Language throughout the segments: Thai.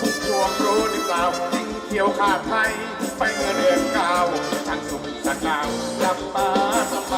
สุขรวงรู้หรือเปล่าทิ้งเขียวขาดไทยไปเมื่อเดือนเก่าช่างสุขสักลาวกลับมาทำไม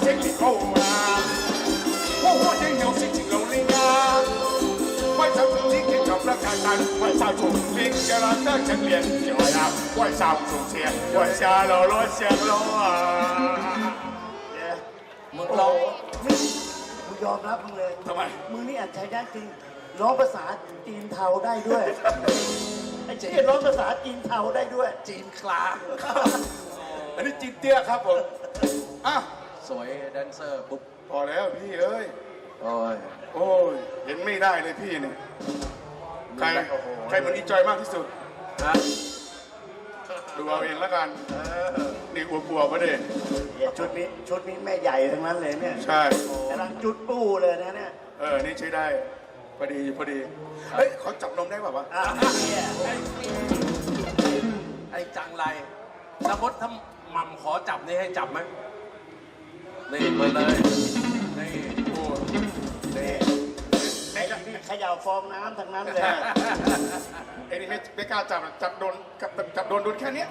讲紧爱情年高啊！我我应有事情努力啊！为啥从自己就不简单？为啥从零嘅难得情连来啊？为啥从前为啥流落上路啊？ มึง โอ้ ล โห อง นี่กูยอมรับมึงเลย ทำไม มึงนี่อัจฉริยะจริง ร้องภาษาจีนเทาได้ด้วย ไอ้เจ๊ร้องภาษาจีนเทาได้ด้วย จีนคลา อันนี้จีนเตี้ยครับผมอ่ะ สวยแดนเซอร์ปุ๊บพอแล้วพี่เอ้ย โอ้ยโอ้ยเห็นไม่ได้เลยพี่เนี่ยใครโอ้โหใครมันดีจอยมากที่สุด ฮะดูเอาเองแล้วกันนี่อวบๆมาเด็ชุดนี้ชุดนี้แม่ใหญ่ทั้งนั้นเลยเนี่ยใช่ กำลังจุดปู้เลยนะเนี่ยเออ นี่ใช้ได้ พอดีพอดี เฮ้ยเขาจับนมได้ป่าวะ อะเนี่ยไอ้จังไรสมมติถ้าหม่ำขอจับนี่ให้จับไหม นี่เปิดเลยนี่โอ้นี่ไอ้นี่เขย่าฟองน้ำทั้งนั้นเลยไอ้นี่ไม่ไม่กล้าจับอะจับโดนจับจับโดนโดนแค่เนี้ย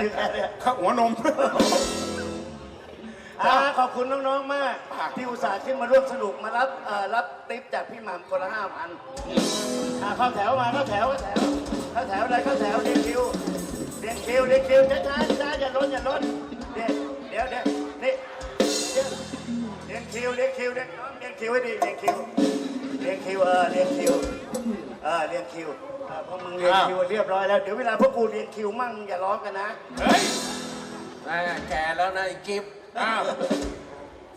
พี่แค่เนี่ยข้าหัวนม อ่าขอบคุณน้องๆมากอะที่อุตส่าห์ขึ้นมาร่วมสนุกมารับเอ่อรับติปจากพี่หม่ำคนละห้าพันอ่าเข้าแถวมาเข้าแถวเข้าแถวเข้าแถวเลยเข้าแถวเรียงคิวเรียงคิวเรียงคิวช้าช้าช้าอย่าล้นอย่าล้นเดี๋ยวเดี๋ยวเดี๋ยว คิวเรียงคิวเรียงเรียงคิวให้ดีเรียงคิวเรียงคิวเออเรียงคิวเออเรียงคิวเออพวกมึงเรียงคิวเรียบร้อยแล้วเดี๋ยวเวลาพวกกูเรียงคิวมั่งอย่าล้อกันนะเฮ้ยแม่แก่แล้วนะไอ้กิฟต์อ้าว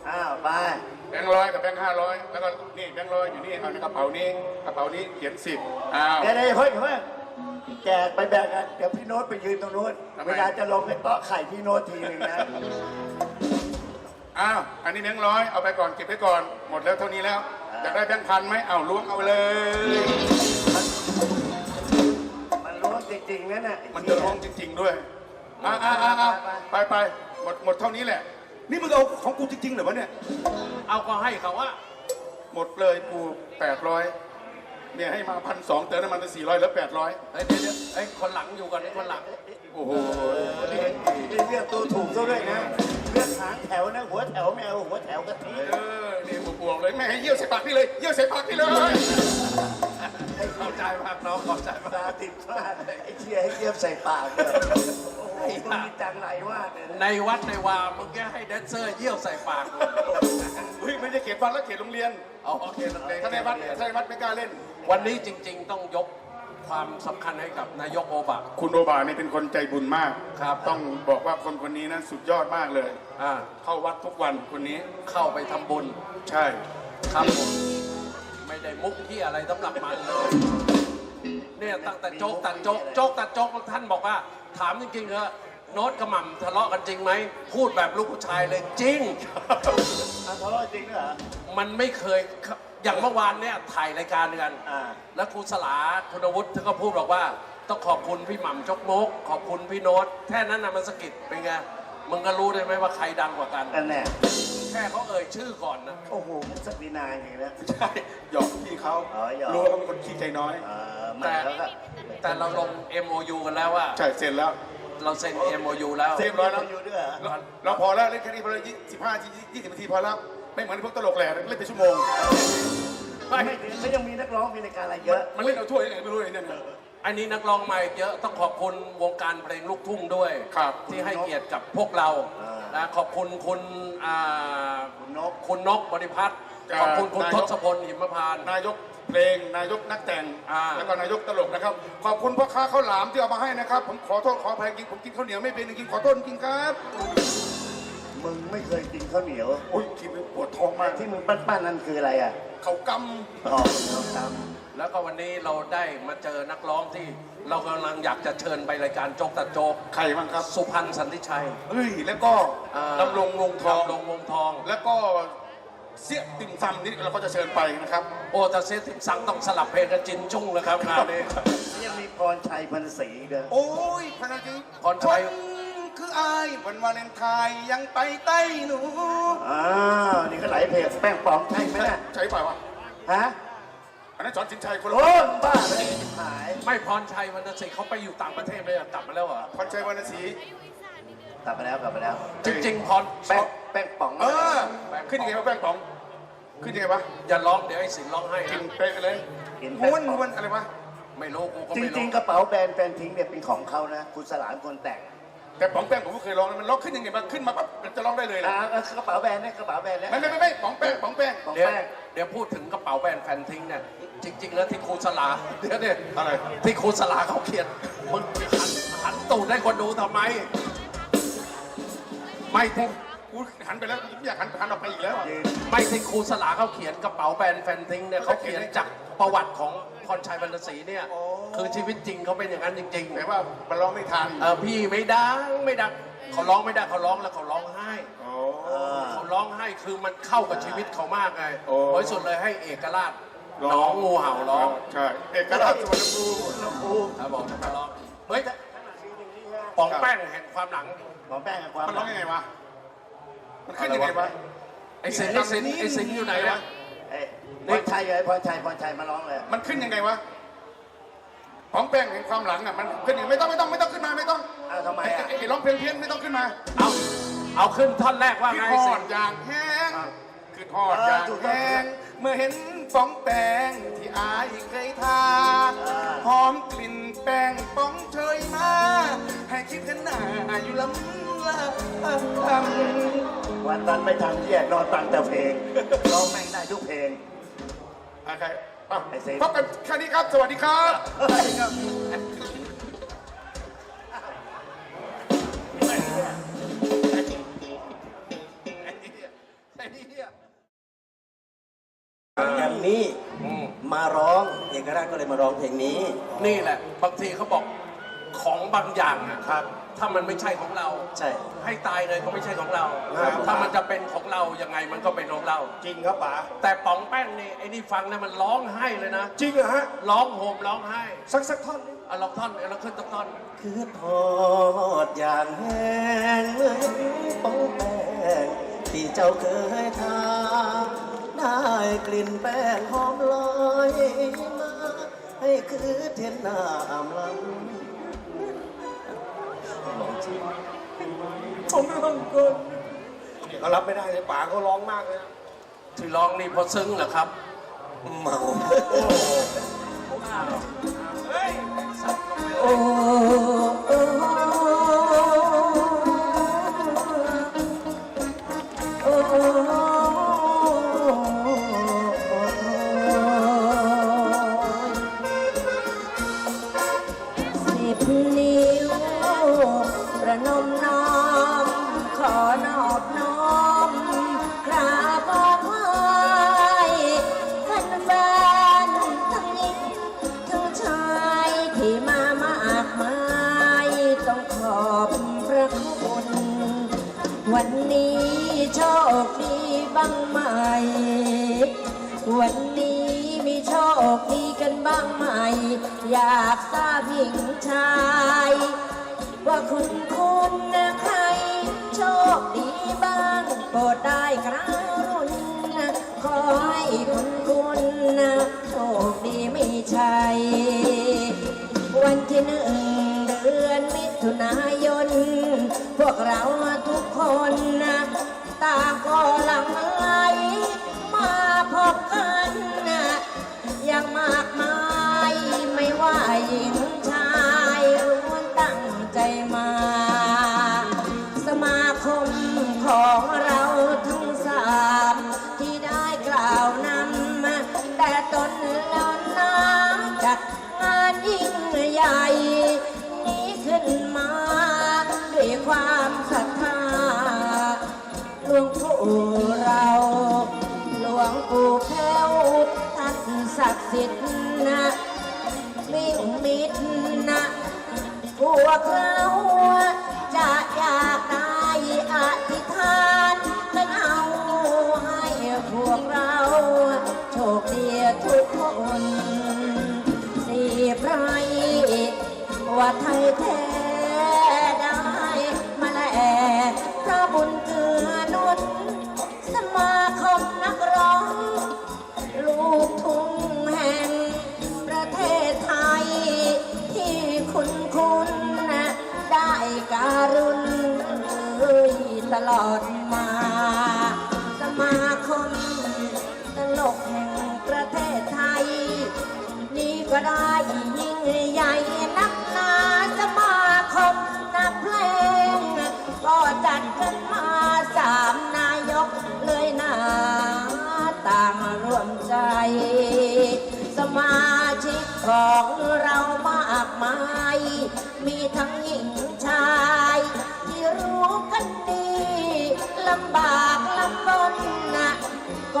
อ้าวไปแบงค์ร้อยกับแบงค์ห้าร้อยแล้วก็นี่แบงค์ร้อยอยู่นี่เอาในกระเป๋านี้กระเป๋านี้เขียนสิบอ้าวเดี๋ยวเดี๋ยวเฮ้ยเฮ้ยแจกไปแบ่งกันเดี๋ยวพี่โน้ตไปยืนตรงนู้นทำไมเวลาจะลงไปเตาะไข่พี่โน้ตทีหนึ่งนะ อ้าว อันนี้แบงค์ร้อยเอาไปก่อนเก็บไว้ก่อน หมดแล้วเท่านี้แล้วอยากได้แบงค์พันไหมเอาล้วงเอาไปเลย มันล้วงจริงๆนะน่ะมันจะล้วงจริง ๆด้วยอ่าอ่าอ่าอ่าไปไปหมดหมดเท่านี้แหละ นี่มึงเอาของกูจริงๆเหรอวะเนี่ย เอาก็ให้เขาว่าหมดเลยกูแปดร้อยเนี่ยให้มาพันสองเติมน้ำมันไปสี่ร้อยแล้วแปดร้อยเฮ้ยเดี๋ยวเดี๋ยวไอ้ยคนหลังอยู่กันไอ้คนหลัง โอ้โหนี่นี่เลือกตัวถูกซะด้วยนะ นะหัวแถวไม่เอาหัวแถวกะทิเออนี่บวกๆเลยแม่ให้เยี่ยวใส่ปากพี่เลยเยี่ยวใส่ปากพี่เลย เข้าใจมากน้องเข้าใจมากตาติดมากไอ้เชี่ยให้เกียบใส่ปากเลยโอ้โหมันมีจังไรมากเลยในนะวัดในวามึงแกให้แดนเซอร์เยี่ยวใส่ปากเลยเฮ้ยไม่ได้เขียนวัดแล้วเขียนโรงเรียนเอาโอเคโอเคถ้าในวัดถ้าในวัดไม่กล้าเล่น วันนี้จริง ๆ ต้องยก ความสำคัญให้กับนายกโอบะ คุณโอบานี่เป็นคนใจบุญมากครับ ต้องบอกว่าคนคนนี้นะสุดยอดมากเลย อ่าเข้าวัดทุกวันคนนี้เข้าไปทำบุญใช่ ครับผมไม่ได้มุกที่อะไรสำหรับมันเลยเนี่ยตั้งแต่โจ๊กตัดโจ๊กโจ๊กตัดโจ๊กท่านบอกว่า ถามจริงๆเถอะโน้ตกระหม่ำทะเลาะกันจริงไหม พูดแบบลูกผู้ชายเลยจริง อะทะเลาะจริงเหรอ มันไม่เคย อย่างเมื่อวานเนี่ยถ่ายรายการกันอ่า แล้วครูสลาคุณวุฒิท่านก็พูดบอกว่า ต้องขอบคุณพี่หม่ำจกมก ขอบคุณพี่โน้ตแค่นั้นนะมันสะกิดเป็นไงมึงก็รู้ได้ไหมว่าใครดังกว่ากัน นั่นแหละแค่เขาเอ่ยชื่อก่อนนะ โอ้โหมันสักดีนายอย่างนี้นะ ใช่หยอกพี่เขาอ๋อหยอก รู้ว่าเขาเป็นคนขี้ใจน้อย เออมาแต่ แล้วก็แต่เราลง MOU กันแล้วว่า ใช่เสร็จแล้ว เราเซ็น MOU แล้วเรียบร้อยแล้ว อยู่ด้วยเหรอเราเราพอแล้วเล่นแค่นี้พอแล้วสิบห้ายี่สิบนาทีพอแล้ว ไม่เหมือนพวกตลกแหล่เล่นเป็นชั่วโมง ไม่ถึงเขายังมีนักร้องมีรายการอะไรเยอะมันเล่นเอาถ้วยยังไงไม่รู้เลยเนี่ยนะ อันนี้นักร้องใหม่เยอะต้องขอบคุณวงการเพลงลูกทุ่งด้วย ครับ ที่ให้เกียรติกับพวกเราอ่านนะขอบคุณคุณอ่าคุณนกคุณนกบริพัตรอ่าขอบคุณคุณนายทกศพลหิมพานต์ นายกเพลงนายกนักแต่งอ่า แล้วก็นายกตลกนะครับ ขอบคุณพ่อค้าข้าวหลามที่เอามาให้นะครับ ผมขอโทษขออภัยจริงผมกินข้าวเหนียวไม่เป็นจริงขอโทษจริงครับ มึงไม่เคยกินข้าวเหนียวโอ้ยกินแล้วปวดท้องมากที่มึงปั้นๆนั่นคืออะไรอะเขากอ๋อข้าวตำแล้วก็วันนี้เราได้มาเจอนักร้องที่ เรากำลังอยากจะเชิญไปรายการโจกตัดโจกใครบ้างครับ สุพรรณสันติชัยเฮ้ยแล้วก็เอ่อดำรงวงทองดำรงวงทอง แล้วก็เสี้ยติ่มซำนี่เราก็จะเชิญไปนะครับ โอ้แต่เซติสังต้องสลับเพลงกับจินจุ้งนะครับงานนี้ยังมีพรชัยพันศรีเด้อโอ้ยพนักงานพรชัย คนคืออายวันวาเลนไทน์ยังไปใต้หนูอ้าวนี่ก็หลายเพจแป้งปลอมใช่ไหมน่ะใช่เปล่าวะฮะอันนั้นสอนสินชัยคนละโอ้ยบ้าเลยหายไม่พรชัยวรรณศิลป์เขาไปอยู่ต่างประเทศเลยอะกลับมาแล้วเหรอ พรชัยวรรณศรีกลับไปแล้วกลับไปแล้ว จริง ๆ พรแป้งแป้งป่องเออ ขึ้นยังไงวะแป้งป๋อง ขึ้นยังไงวะอย่าร้องเดี๋ยวไอ้สินร้องให้กินะนเป๊ะเลยกินแป้งม้วนป่องม้วนอะไรวะไม่รู้กูก็จไม่ริรู้ง ๆ กระเป๋าแบรนด์แฟนทิ้งเนี่ยเป็นของเขานะ คุณสลานคนแต่ง แต่ป๋องแป้งผมก็เคยลองแล้วมันล็อกขึ้นยังไงบ้างขึ้นมาปั๊บมันจะร้องได้เลยนะอ่าเออกระเป๋าแบรนด์เนี่ยกระเป๋าแบรนด์เนี่ยไม่ไม่ไม่ไม่ป๋องแป้งป๋องแป้งของเดี๋ยวแป้งเดี๋ยวพูดถึงกระเป๋าแบรนด์แฟนทิ้งเนี่ยจริง ๆ แล้วที่ครูสลาเดี๋ยวเนี่ยอะไรที่ครูสลาเขาเขียนมึงหันหันตูดให้คนดูทำไม ไม่ที่กู หันไปแล้วกูไม่อยากหันหันออกไปอีกแล้วอะยืนไม่ที่ครูสลาเขาเขียนกระเป๋าแบรนด์แฟนทิ้งเนี่ยเขาเขียนจากประวัติของพรชัยวรรณศรีเนี่ยคือชีวิตจริงเขาเป็นอย่างนั้นจริงๆแต่ว่ามันร้องไม่ทันเออพี่ไม่ดังไม่ดังเขาร้องไม่ได้เขาร้องแล้วเขาร้องไห้อ๋อเขาร้องไห้คือมันเข้ากับชีวิตเขามากไงโอ้เพราะสุดเลยให้เอกราชน้องงูเห่าร้องใช่เอกราชสวรรณภูมิน้ำปูครับบอกจะมาร้องเฮ้ยปองแป้งแห่งความหลังของแป้งกับความมันร้องยังไงวะ มันขึ้นยังไงวะไอ้สิงห์ไอ้สิงห์ไอ้สิงห์อยู่ไหนวะเอ้ยพรชัยเลยพรชัยพรชัยมาร้องเลยมันขึ้นยังไงวะของแป้งแห่งความหลังอะมันขึ้นยังไงไม่ต้องไม่ต้องไม่ต้องขึ้นมาไม่ต้องอ้าวทำไมไอ้อะไอ้ไอ้ร้องเพลงเพี้ยนไม่ต้องขึ้นมา เอาเอาขึ้นท่อนแรกว่าคือไงทไอ้อสิดงห์อย่างแห้งคือทอดอย่างแห้งเมื่อเห็นฟองแป้งที่อายเคยทาหอมกลิ่นแป้งป้องเชยมาให้คิดกันหน้าอยู่ลำลำ วันนั้นไม่ทำเยี่ยนอนฟังแต่เพลงร้องแม่งได้ทุกเพลง โอเคอะไอ้เซฟ พบกันแค่นี้ครับ สวัสดีครับ เฮ้ยครับอย่างนี้อืมมาร้องเอกราชก็เลยมาร้องเพลงนี้ นี่แหละ บางทีเขาบอกของบางอย่างอะครับ ถ้ามันไม่ใช่ของเรา ใช่ ให้ตายเลยก็ไม่ใช่ของเรา ครับ ถ้ามันจะเป็นของเรายังไงมันก็เป็นของเรา จริงครับป๋าแต่ป๋องแป้งนี่ไอ้นี่ฟังเนี่ยมันร้องไห้เลยนะ จริงเหรอฮะร้องโหมร้องไห้สักสักท่อนหนึ่งเอาลองท่อนเอาลองขึ้นต้นท่อน คือทอดอย่างแห้งเหมือนป้องแป้งที่เจ้าเคยทาได้กลิ่นแป้งหอมลอยมา ให้คือเทียนน้ำลำลอ งชิมผมร้องก่อนเขารับไม่ได้เลยป๋าเขาร้องมากเลยที่ร้องนี่เพราะซึ้งเหรอครับ เมา วันนี้โชคดีบ้างไหม วันนี้มีโชคดีกันบ้างไหม อยากทราบหญิงชาย ว่าคุณคุณนะใคร โชคดีบ้างโปรดได้กรุณาขอให้คุณคุณนะโชคดีไม่ใช่ วันที่หนึ่งเดือนมิถุนายน พวกเราทุกคนนะต่างก็หลังไหล สิทธิ์นะมิ่งมิดนะพวกเราจะอยากได้อธิษฐานกันเอาให้พวกเราโชคดีทุกคนสีไพรว่าไทยแท้ ตลอดมา สมาคมตลกแห่งประเทศไทย นี่ก็ได้ยิ่งใหญ่นักหนาสมาคมนักเพลง ก็จัดกันมาสามนายกเลยนะต่างร่วมใจ สมาชิกของเรามากมาย มีทั้งหญิง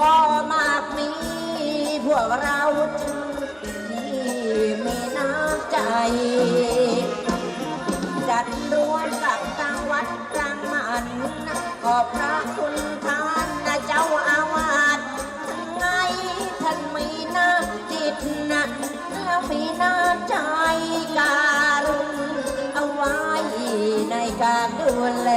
ก็มากมี พวกเราที่มีน้ำใจ จัดรวมกับทางวัดกลางมันขอบพระคุณท่านนะเจ้าอาวาสท่านไงท่านมีน้ำจิตนะแล้วมีน้ำใจการุณเอาไว้ในการดูแล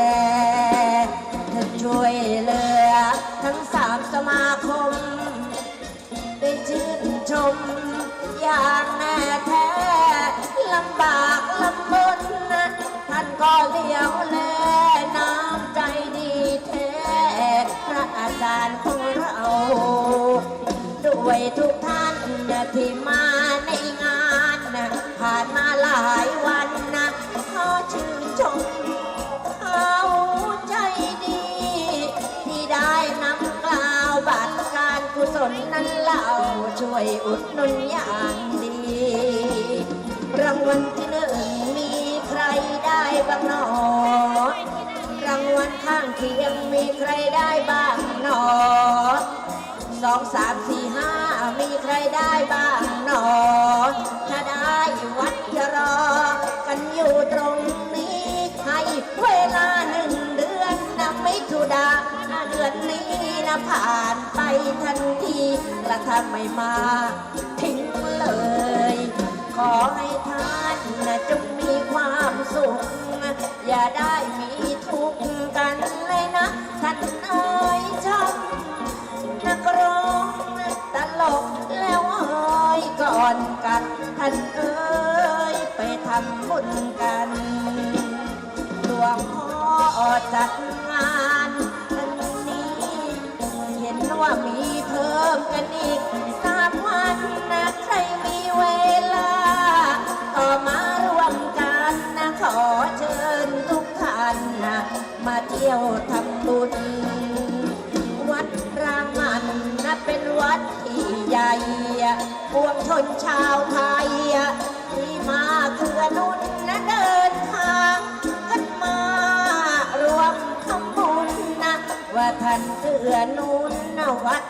ำบากลำบนนะท่านก็เลี้ยวแลน้ำใจดีแท้พระอาจารย์ของเราด้วยทุกท่านนะที่มาในงานนะผ่านมาหลายวันนะขอชื่นชมเขาใจดี ที่ได้นำกล่าวบัตรการกุศลนั้นเล่าช่วยอุดหนุนอย่างดี รางวัลที่หนึ่งมีใครได้บ้างหนอ รางวัลข้างเคียงมีใครได้บ้างหนอสองสามสี่ห้ามีใครได้บ้างหนอ ถ้าได้วัดจะรอ กันอยู่ตรงนี้ให้เวลาหนึ่งเดือนนะไม่ทุดาเดือนนี้นะผ่านไปทันทีและถ้าไม่มาทิ้งเลย ขอให้ท่านจงมีความสุข อย่าได้มีทุกข์กันเลยนะ ท่านเอ๋ยชอบนักร้องตลกแล้วเอ้ยก่อนกัน ท่านเอ้ยไปทำบุญกันหลวงพ่อจัดงานอันนี้ เห็นว่ามีเพิ่มกันอีกสามวันนะ เที่ยวทำบุญ วัดรางมันนะเป็นวัดที่ใหญ่ปวงชนชาวไทย ที่มาเกือนุนนะเดินทางกันมารวมทำบุญนะว่าท่านเกือนุนนะวัด